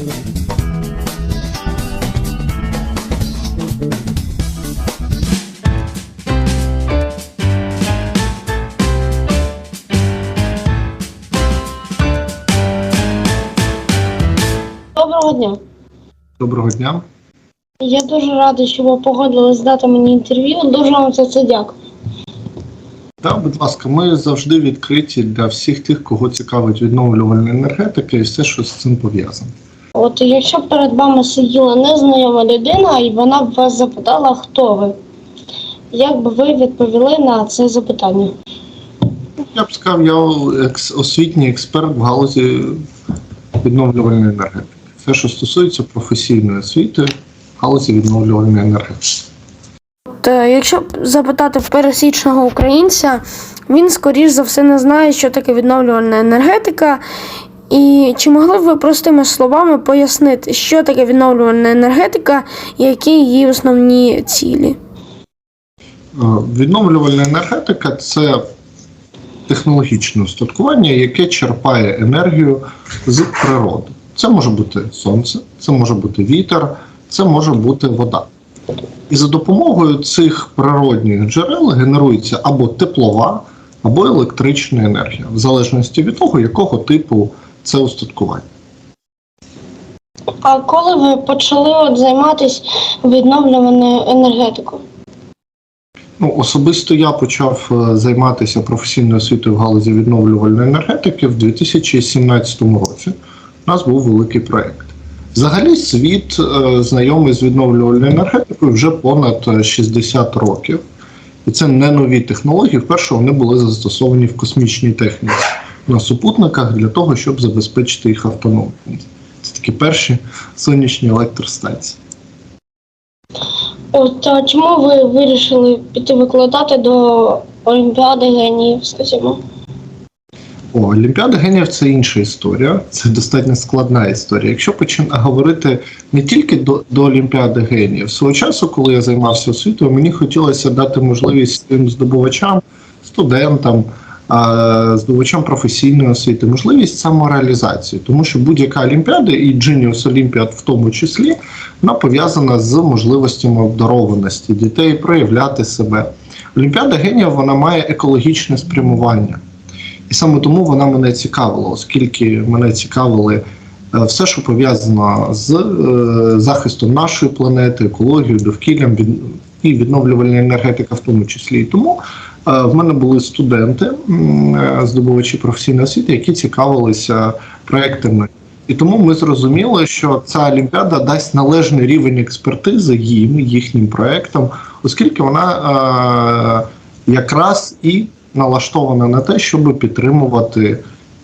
Доброго дня. Доброго дня. Я дуже радий, що ви погодились дати мені інтерв'ю. Дуже вам за це дякую. Да, будь ласка, ми завжди відкриті для всіх тих, кого цікавить відновлювальна енергетика і все, що з цим пов'язано. От якщо б перед вами сиділа незнайома людина, і вона б вас запитала, хто ви, як би ви відповіли на це запитання? Я б сказав, я освітній експерт в галузі відновлювальної енергетики. Все, що стосується професійної освіти в галузі відновлювальної енергетики. Та е, якщо б запитати пересічного українця, він скоріш за все не знає, що таке відновлювальна енергетика. І чи могли б ви простими словами пояснити, що таке відновлювальна енергетика і які її основні цілі? Е, Відновлювальна енергетика це технологічне устаткування, яке черпає енергію з природи. Це може бути сонце, це може бути вітер, це може бути вода. І за допомогою цих природних джерел генерується або теплова, або електрична енергія, в залежності від того, якого типу це устаткування. А коли ви почали от займатися відновлюваною енергетикою? Ну, особисто я почав е, займатися професійною освітою в галузі відновлювальної енергетики в 2017 році. У нас був великий проєкт. Взагалі, світ е, знайомий з відновлювальною енергетикою вже понад е, 60 років. І це не нові технології. Вперше вони були застосовані в космічній техніці на супутниках для того, щоб забезпечити їх автономність. Це такі перші сонячні електростанції. От а чому ви вирішили піти викладати до Олімпіади геніїв, скажімо? О, Олімпіада геніїв це інша історія, це достатньо складна історія. Якщо починати говорити не тільки до, до Олімпіади геніїв, свого часу, коли я займався освітою, мені хотілося дати можливість тим здобувачам, студентам, здобувачам професійної освіти, можливість самореалізації, тому що будь-яка олімпіада, і Genius Olympiad в тому числі, вона пов'язана з можливостями обдарованості дітей проявляти себе. Олімпіада геніїв вона має екологічне спрямування. І саме тому вона мене цікавила, оскільки мене цікавили е, все, що пов'язано з е, захистом нашої планети, екологією, довкіллям і відновлювальна енергетика, в тому числі. І тому в мене були студенти, е, здобувачі професійної освіти, які цікавилися проектами. І тому ми зрозуміли, що ця олімпіада дасть належний рівень експертизи їм, їхнім проектам, оскільки вона е, якраз і налаштована на те, щоб підтримувати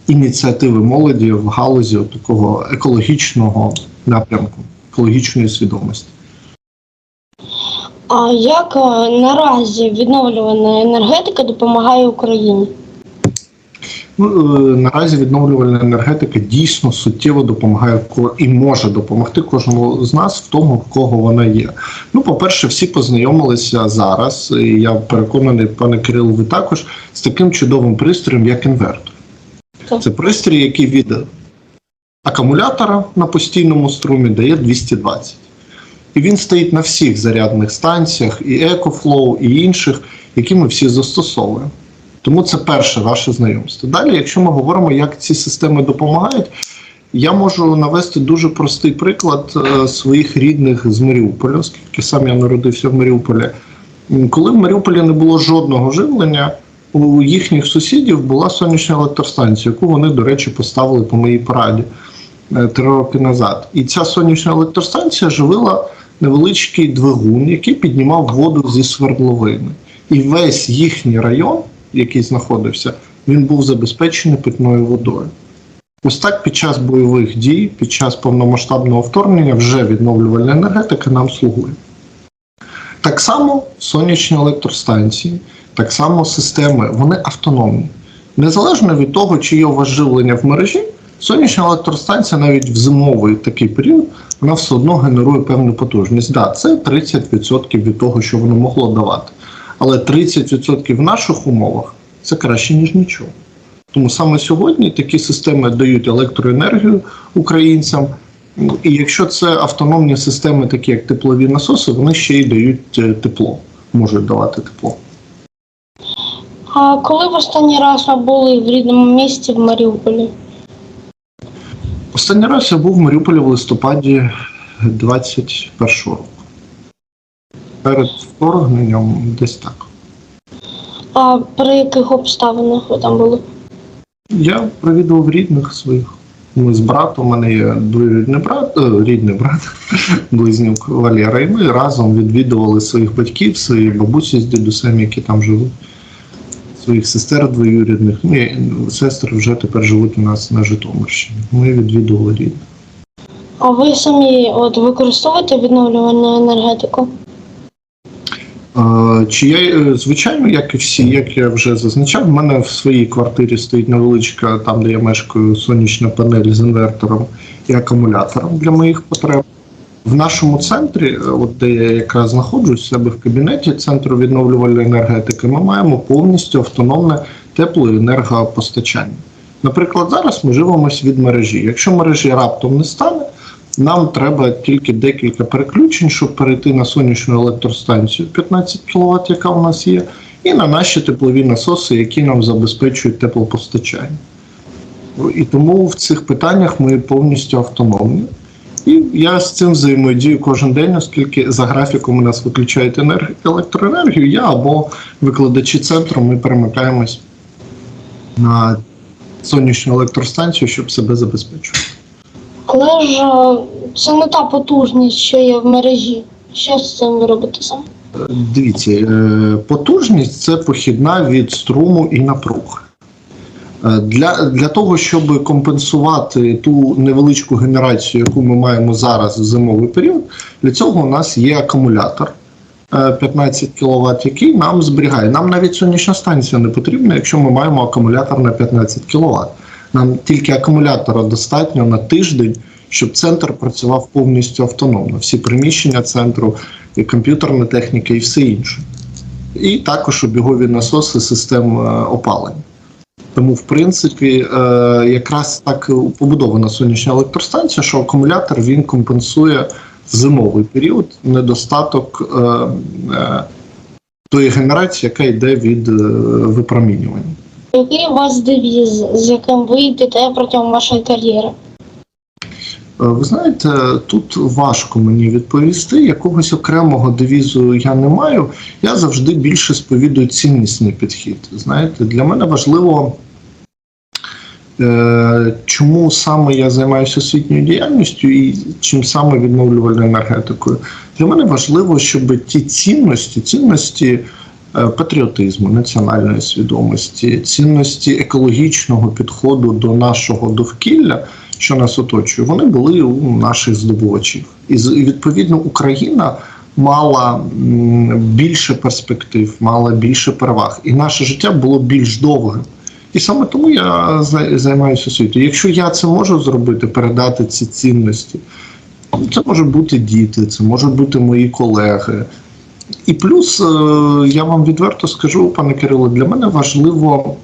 ініціативи молоді в галузі такого екологічного напрямку, екологічної свідомості. А як е, наразі відновлювана енергетика допомагає Україні? Ну, е, наразі відновлювальна енергетика дійсно суттєво допомагає і може допомогти кожному з нас в тому, в кого вона є. Ну, по-перше, всі познайомилися зараз, і я переконаний, пане Кирило, ви також з таким чудовим пристроєм, як інвертор. Це пристрій, який від акумулятора на постійному струмі дає 220. І він стоїть на всіх зарядних станціях, і EcoFlow, і інших, які ми всі застосовуємо. Тому це перше ваше знайомство. Далі, якщо ми говоримо, як ці системи допомагають, я можу навести дуже простий приклад е, своїх рідних з Маріуполя, оскільки сам я народився в Маріуполі. Коли в Маріуполі не було жодного живлення, у їхніх сусідів була сонячна електростанція, яку вони, до речі, поставили по моїй пораді е, три роки назад. І ця сонячна електростанція живила невеличкий двигун, який піднімав воду зі свердловини. І весь їхній район, який знаходився, він був забезпечений питною водою. Ось так під час бойових дій, під час повномасштабного вторгнення вже відновлювальна енергетика нам слугує. Так само сонячні електростанції, так само системи, вони автономні. Незалежно від того, чи є в мережі, сонячна електростанція навіть в зимовий такий період вона все одно генерує певну потужність. Да, це 30% від того, що воно могло давати. Але 30% в наших умовах це краще, ніж нічого. Тому саме сьогодні такі системи дають електроенергію українцям І якщо це автономні системи, такі як теплові насоси, вони ще й дають е, тепло, можуть давати тепло. А коли в останній раз були в рідному місті в Маріуполі? Останній раз я був в Маріуполі в листопаді 21 року. Перед вторгненням десь так. А при яких обставинах ви там були? Я провідував рідних своїх. Ми з братом, у мене є двоюрідний брат, е, рідний брат, близнюк Валера, і ми разом відвідували своїх батьків, свої бабусі з дідусем, які там живуть, своїх сестер двоюрідних. Ну, сестри вже тепер живуть у нас на Житомирщині. Ми відвідували рідних. А ви самі от використовуєте відновлювальну енергетику? Чи я, е, звичайно, як і всі, як я вже зазначав, в мене в своїй квартирі стоїть невеличка, там де я мешкаю, сонячна панель з інвертором і акумулятором для моїх потреб. В нашому центрі, е, от де я якраз знаходжусь себе в кабінеті центру відновлювальної енергетики, ми маємо повністю автономне тепло- і енергопостачання. Наприклад, зараз ми живемося від мережі. Якщо мережі раптом не стане, нам треба тільки декілька переключень, щоб перейти на сонячну електростанцію 15 кВт, яка у нас є, і на наші теплові насоси, які нам забезпечують теплопостачання. І тому в цих питаннях ми повністю автономні. І я з цим взаємодію кожен день, оскільки за графіком у нас виключають енерг... електроенергію, я або викладачі центру ми перемикаємось на сонячну електростанцію, щоб себе забезпечувати. Але ж е, це не та потужність, що є в мережі. Що з цим ви робите саме? Дивіться, е, потужність це похідна від струму і напруги. Е, Для, для того, щоб компенсувати ту невеличку генерацію, яку ми маємо зараз в зимовий період, для цього у нас є акумулятор е, 15 кВт, який нам зберігає. Нам навіть сонячна станція не потрібна, якщо ми маємо акумулятор на 15 кВт. Нам тільки акумулятора достатньо на тиждень, щоб центр працював повністю автономно. Всі приміщення центру, і комп'ютерна техніка і все інше. І також обігові насоси систем е, опалення. Тому, в принципі, е, якраз так побудована сонячна електростанція, що акумулятор він компенсує зимовий період недостаток е, е, тої генерації, яка йде від е, випромінювання. Який у вас девіз, з яким ви йдете протягом вашої кар'єри? Ви знаєте, тут важко мені відповісти. Якогось окремого девізу я не маю. Я завжди більше сповідую ціннісний підхід. Знаєте, для мене важливо, чому саме я займаюся освітньою діяльністю і чим саме відновлювальною енергетикою. Для мене важливо, щоб ті цінності, цінності е, патріотизму, національної свідомості, цінності екологічного підходу до нашого довкілля, що нас оточує, вони були у наших здобувачів. І відповідно Україна мала більше перспектив, мала більше переваг, і наше життя було більш довгим. І саме тому я займаюся освітою. Якщо я це можу зробити, передати ці цінності, це можуть бути діти, це можуть бути мої колеги. І плюс, е, я вам відверто скажу, пане Кирило, для мене важливо,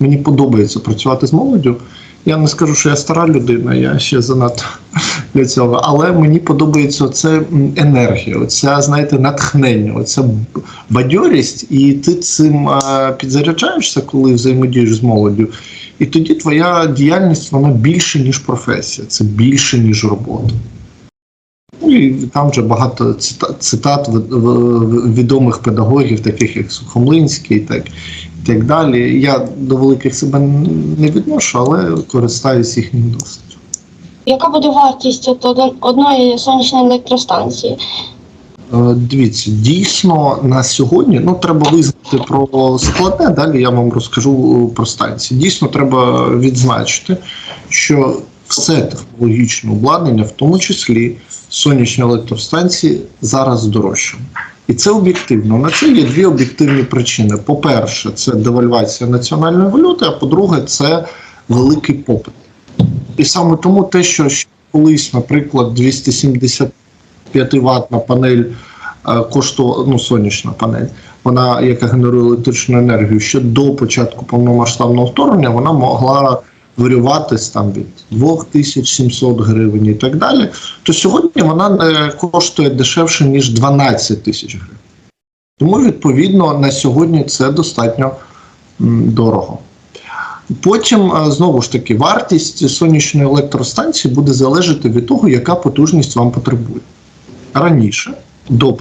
мені подобається працювати з молоддю. Я не скажу, що я стара людина, я ще занадто для цього. Але мені подобається оце енергія, оце, знаєте, натхнення, оця бадьорість, і ти цим е, підзаряджаєшся, коли взаємодієш з молоддю. І тоді твоя діяльність вона більше, ніж професія, це більше, ніж робота. І там вже багато цитат відомих педагогів, таких як Сухомлинський, так, і так далі. Я до великих себе не відношу, але користаюсь їхнім досвідом. Яка буде вартість от одної сонячної електростанції? Е, Дивіться, дійсно на сьогодні ну треба визнати про складне. Далі я вам розкажу е, про станції. Дійсно, треба відзначити, що все технологічне обладнання, в тому числі сонячні електростанції, зараз дорожче. І це об'єктивно. На це є дві об'єктивні причини. По-перше, це девальвація національної валюти, а по-друге, це великий попит. І саме тому те, що колись, наприклад, 275 ватна панель е, коштувала, ну, сонячна панель, вона, яка генерує електричну енергію, ще до початку повномасштабного вторгнення, вона могла варюватись там від 2700 гривень і так далі, то сьогодні вона не коштує дешевше, ніж 12 тисяч гривень. Тому, відповідно, на сьогодні це достатньо дорого. Потім, е, знову ж таки, вартість сонячної електростанції буде залежати від того, яка потужність вам потребує. Раніше, до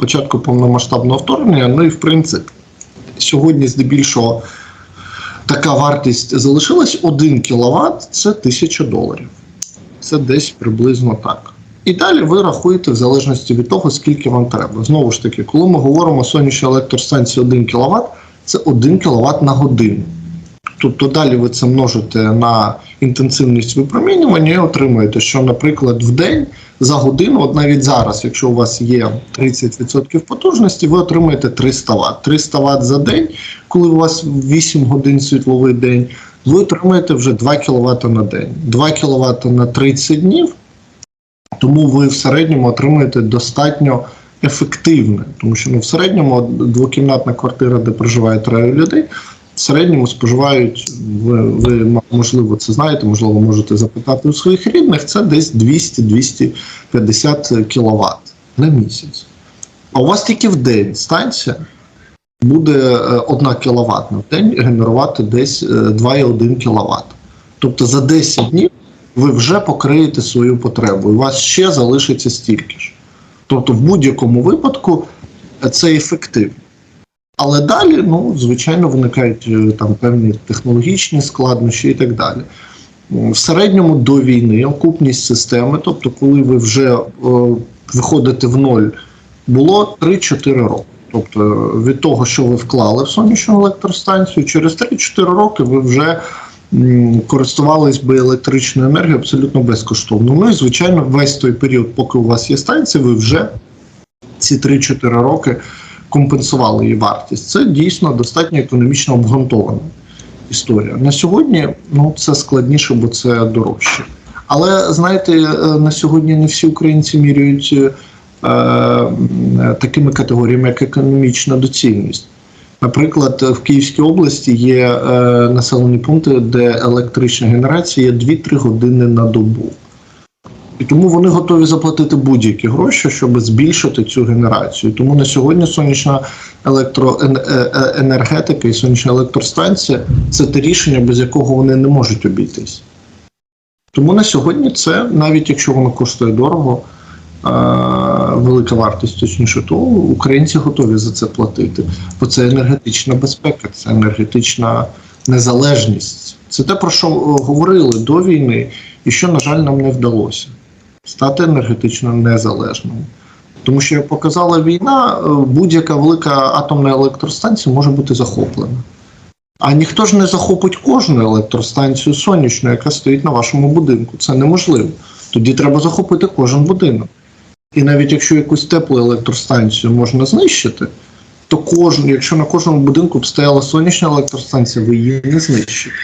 початку повномасштабного вторгнення, ну і в принципі, сьогодні здебільшого така вартість залишилась 1 кВт це 1000 доларів. Це десь приблизно так. І далі ви рахуєте в залежності від того, скільки вам треба. Знову ж таки, коли ми говоримо сонячна електростанція 1 кВт, це 1 кВт на годину. Тобто далі ви це множите на інтенсивність випромінювання і отримуєте, що, наприклад, в день за годину, от навіть зараз, якщо у вас є 30% потужності, ви отримаєте 300 Вт. 300 Вт за день, коли у вас 8 годин світловий день, ви отримаєте вже 2 кВт на день. 2 кВт на 30 днів, тому ви в середньому отримуєте достатньо ефективне, тому що ну, в середньому двокімнатна квартира, де проживає троє людей, в середньому споживають, ви, ви можливо це знаєте, можливо, можете запитати у своїх рідних, це десь 200-250 кВт на місяць. А у вас тільки в день станція буде 1 кВт на день генерувати десь е, 2,1 кВт. Тобто за 10 днів ви вже покриєте свою потребу, і у вас ще залишиться стільки ж. Тобто, в будь-якому випадку е, це ефективно. Але далі, ну, звичайно, виникають е, там певні технологічні складнощі і так далі. В середньому до війни окупність системи, тобто, коли ви вже е, виходите в ноль, було 3-4 роки. Тобто від того, що ви вклали в сонячну електростанцію, через 3-4 роки ви вже користувались би електричною енергією абсолютно безкоштовно. Ну і звичайно, весь той період, поки у вас є станція, ви вже ці 3-4 роки компенсували її вартість. Це дійсно достатньо економічно обґрунтована історія. На сьогодні ну, це складніше, бо це дорожче. Але знаєте, е, на сьогодні не всі українці міряють е, такими категоріями, як економічна доцільність. Наприклад, в Київській області є е, населені пункти, де електрична генерація є 2-3 години на добу. І тому вони готові заплатити будь-які гроші, щоб збільшити цю генерацію. Тому на сьогодні сонячна електроенергетика і сонячна електростанція це те рішення, без якого вони не можуть обійтись. Тому на сьогодні це, навіть якщо воно коштує дорого, е, велика вартість, точніше, то українці готові за це платити. Бо це енергетична безпека, це енергетична незалежність. Це те, про що е, говорили до війни, і що, на жаль, нам не вдалося стати енергетично незалежним. Тому що, як показала війна, е, будь-яка велика атомна електростанція може бути захоплена. А ніхто ж не захопить кожну електростанцію сонячну, яка стоїть на вашому будинку. Це неможливо. Тоді треба захопити кожен будинок. І навіть якщо якусь теплу електростанцію можна знищити, то кожен, якщо на кожному будинку б стояла сонячна електростанція, ви її не знищите.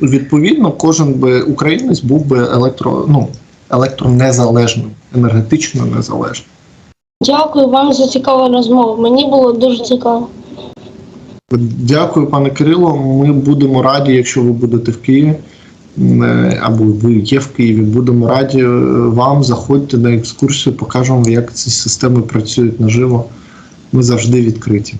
Відповідно, кожен би українець був би електро, ну, електронезалежним, енергетично незалежним. Дякую вам за цікаву розмову. Мені було дуже цікаво. Дякую, пане Кирило. Ми будемо раді, якщо ви будете в Києві або ви є в Києві. Будемо раді е, вам. Заходьте на екскурсію, покажемо, як ці системи працюють наживо. Ми завжди відкриті.